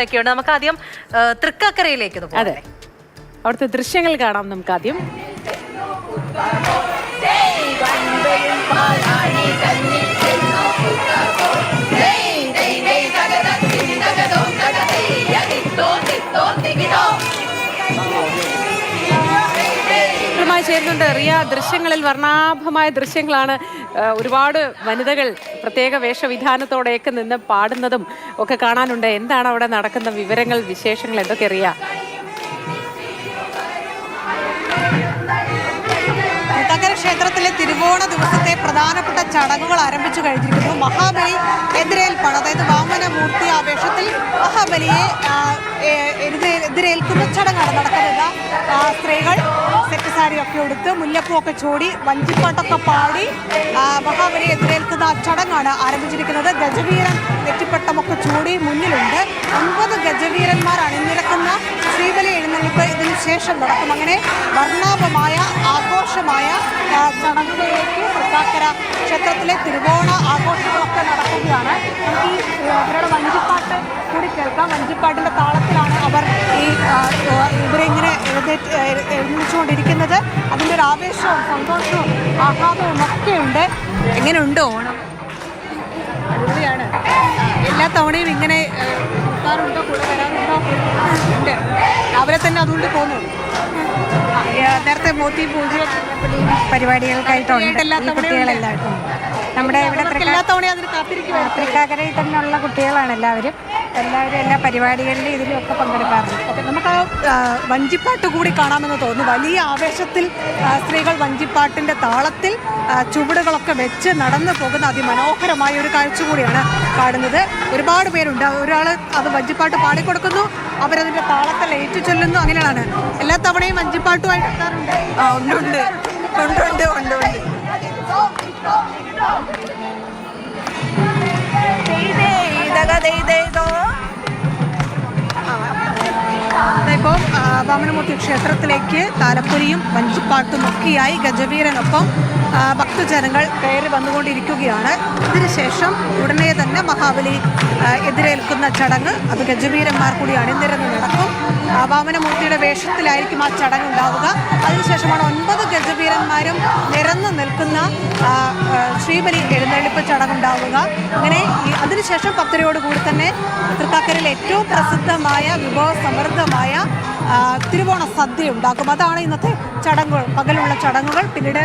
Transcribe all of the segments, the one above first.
ഒക്കെയുണ്ട് നമുക്ക് ആദ്യം തൃക്കക്കരയിലേക്ക് അതെ. അവിടുത്തെ ദൃശ്യങ്ങൾ കാണാം നമുക്ക് ആദ്യം ചേരുന്നുണ്ട് റിയ ദൃശ്യങ്ങളിൽ വർണാഭമായ ദൃശ്യങ്ങളാണ് ഒരുപാട് വനിതകൾ പ്രത്യേക വേഷവിധാനത്തോടെയൊക്കെ നിന്ന് പാടുന്നതും ഒക്കെ കാണാനുണ്ട്. എന്താണ് അവിടെ നടക്കുന്ന വിവരങ്ങൾ വിശേഷങ്ങൾ എന്തൊക്കെ അറിയാം തിരുവോണ ദിവസത്തെ പ്രധാനപ്പെട്ട ചടങ്ങുകൾ ആരംഭിച്ചു കഴിഞ്ഞിരിക്കുന്നു. മഹാബലി എതിരേൽപ്പാണ്. അതായത് വാമന മൂർത്തി ആവേശത്തിൽ മഹാബലിയെ എതിരേൽക്കുന്ന ചടങ്ങാണ് നടക്കുന്നത്. സ്ത്രീകൾ സെറ്റ് സാരിയൊക്കെ ഉടുത്ത് മുല്ലപ്പൂവൊക്കെ ചൂടി വഞ്ചിപ്പാട്ടൊക്കെ പാടി മഹാബലി എതിരേൽക്കുന്ന ചടങ്ങാണ് ആരംഭിച്ചിരിക്കുന്നത്. ഗജവീരൻ നെറ്റിപ്പട്ടമൊക്കെ ചൂടി മുന്നിലുണ്ട്. ഒൻപത് ശ്രീബലി എഴുന്നള്ളിപ്പ് ഇതിന് ശേഷം നടക്കും. അങ്ങനെ വർണാഭമായ ആഘോഷമായ ചടങ്ങുകളിലേക്ക് തൃക്കാക്കര ക്ഷേത്രത്തിലെ തിരുവോണ ആഘോഷങ്ങളൊക്കെ നടക്കുകയാണ്. നമുക്ക് ഈ അവരുടെ വഞ്ചിപ്പാട്ട് കൂടി കേൾക്കാം. വഞ്ചിപ്പാട്ടിന്റെ താളത്തിലാണ് അവർ ഈ ഇവരിങ്ങനെ എഴുന്നിച്ചുകൊണ്ടിരിക്കുന്നത്. അതിന്റെ ഒരു ആവേശവും സന്തോഷവും ആഹ്ലാദവും ഒക്കെയുണ്ട് എങ്ങനെയുണ്ട് ഓണം? അടിപൊളിയാണ്. എല്ലാ തവണയും ഇങ്ങനെ കൂടെ വരാറുണ്ടോ ഉണ്ട്. അവരെ തന്നെ അതുകൊണ്ട് പോകുന്നു നേരത്തെ മോത്തി പൂജ പരിപാടികൾക്കായിട്ടുണ്ട്. ഈ തവണയും നമ്മുടെ ഇവിടെ എല്ലാ തവണയും അതിന് കാത്തിരിക്കുവായിരുന്നു. തൃക്കാക്കരയിൽ തന്നെയുള്ള കുട്ടികളാണ് എല്ലാവരും. എല്ലാവരും എല്ലാ പരിപാടികളിലും ഇതിലും ഒക്കെ പങ്കെടുക്കാറുണ്ട്. നമുക്ക് ആ, വഞ്ചിപ്പാട്ട് കൂടി കാണാമെന്ന് തോന്നുന്നു. വലിയ ആവേശത്തിൽ സ്ത്രീകൾ വഞ്ചിപ്പാട്ടിന്റെ താളത്തിൽ ചുവടുകളൊക്കെ വെച്ച് നടന്നു പോകുന്ന അതിമനോഹരമായ ഒരു കാഴ്ച കൂടിയാണ് കാണുന്നത് ഒരുപാട് പേരുണ്ട്. ഒരാൾ അത് വഞ്ചിപ്പാട്ട് പാടിക്കൊടുക്കുന്നു. അവരതിന്റെ താളത്തിൽ ഏറ്റു ചൊല്ലുന്നു അങ്ങനെയാണ് എല്ലാ തവണയും അഞ്ചിപ്പാട്ടുമായിട്ട് എത്താറുണ്ട് ഉണ്ട് ഉണ്ട് ഇപ്പോൾ വാമനമൂർത്തി ക്ഷേത്രത്തിലേക്ക് താലപ്പൊലിയും വഞ്ചിപ്പാട്ടും ഒക്കെയായി ഗജവീരനൊപ്പം ഭക്തജനങ്ങൾ കയറി വന്നുകൊണ്ടിരിക്കുകയാണ്. ഇതിനുശേഷം ഉടനെ തന്നെ മഹാബലി എതിരേൽക്കുന്ന ചടങ്ങ് അത് ഗജവീരന്മാർ കൂടി അണിനിരന്ന് നടക്കും. വാമനമൂർത്തിയുടെ വേഷത്തിലായിരിക്കും ആ ചടങ്ങ് ഉണ്ടാവുക. അതിനുശേഷമാണ് ഒൻപത് ഗജവീരന്മാരും നിരന്ന് നിൽക്കുന്ന ശ്രീബലി എഴുന്നള്ളിപ്പ് ചടങ്ങ് ഉണ്ടാവുക. അങ്ങനെ അതിനുശേഷം പത്തരയോടുകൂടി തന്നെ തൃക്കാക്കരയിലെ ഏറ്റവും പ്രസിദ്ധമായ വിഭവ സമൃദ്ധമായ തിരുവോണ സദ്യ ഉണ്ടാക്കും അതാണ് ഇന്നത്തെ ചടങ്ങുകൾ പകലുള്ള ചടങ്ങുകൾ പിന്നീട്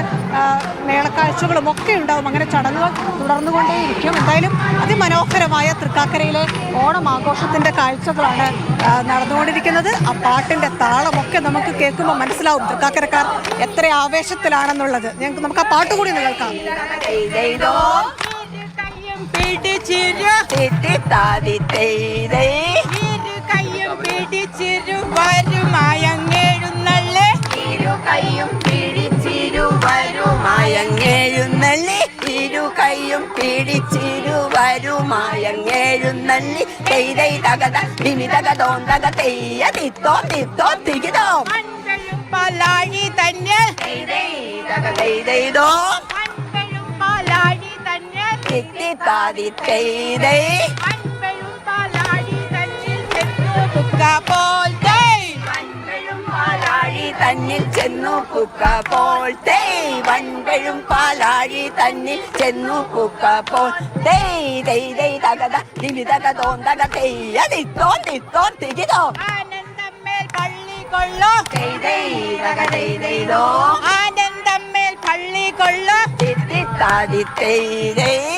മേളക്കാഴ്ചകളും ഒക്കെ ഉണ്ടാകും അങ്ങനെ ചടങ്ങുകൾ തുടർന്നുകൊണ്ടേയിരിക്കും എന്തായാലും അതിമനോഹരമായ തൃക്കാക്കരയിലെ ഓണം ആഘോഷത്തിന്റെ കാഴ്ചകളാണ് നടന്നുകൊണ്ടിരിക്കുന്നത് ആ പാട്ടിന്റെ താളമൊക്കെ നമുക്ക് കേൾക്കുമ്പോൾ മനസ്സിലാവും തൃക്കാക്കരക്കാർ എത്ര ആവേശത്തിലാണെന്നുള്ളത് ഞങ്ങൾക്ക് നമുക്ക് ആ പാട്ട് കൂടി ഒന്ന് കേൾക്കാം പിടിച്ചിരു വരുമായങ്ങേഴുന്നള്ളേ ഇരു കൈയും പിടിച്ചിരു വരുമായങ്ങേഴുന്നള്ളി ഇരു കയ്യും പിടിച്ചിരു വരുമായങ്ങേഴുന്നള്ളി തെയ്തൈ തകത തിനി തകതോന്തക തെയ്യ തിത്തോ തിത്തോ തികിതോ. പലാഴി തന്നെ. തെയ്തോ പാലാഴി തന്നെ. തിത്തിത്താതി തെയ്തൈ കുക്ക പോൽ പാലാഴി തന്നിൽ ചെന്നു പുക്ക പോൾ. തേയ് വൻപഴും പാലാഴി തന്നിൽ ചെന്നു പുക്ക പോൾ. തേയ് തൈ തൈ തകത തിരി തക തോന്തക തെയ്യ തിത്തോ തിത്തോ തിരിതോ. ആനന്ദമ്മേൽ പള്ളി കൊള്ളോ. തേയ് തേയ് തക തേയ് തേയ്തോ ആനന്ദമ്മേൽ പള്ളി കൊള്ളോ. തിത്തിത്താതി മോത്തി ഒരു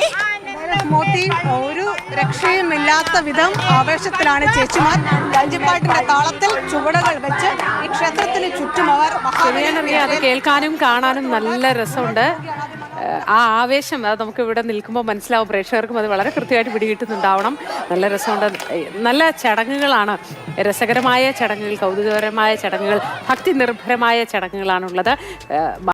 രക്ഷയുമില്ലാത്ത വിധം ആവേശത്തിലാണ് ചേച്ചിമാർ. വഞ്ചിപ്പാട്ടിന്റെ താളത്തിൽ ചുവടുകൾ വെച്ച് ഈ ക്ഷേത്രത്തിന് ചുറ്റും അവർ അത് കേൾക്കാനും കാണാനും നല്ല രസമുണ്ട്. ആ ആവേശം അത് നമുക്ക് ഇവിടെ നിൽക്കുമ്പോൾ മനസ്സിലാവും. പ്രേക്ഷകർക്കും അത് വളരെ കൃത്യമായിട്ട് പിടികിട്ടുന്നുണ്ടാവണം. നല്ല രസമുണ്ട്. നല്ല ചടങ്ങുകളാണ്. രസകരമായ ചടങ്ങുകൾ കൗതുകകരമായ ചടങ്ങുകൾ ഭക്തി നിർഭരമായ ചടങ്ങുകളാണുള്ളത്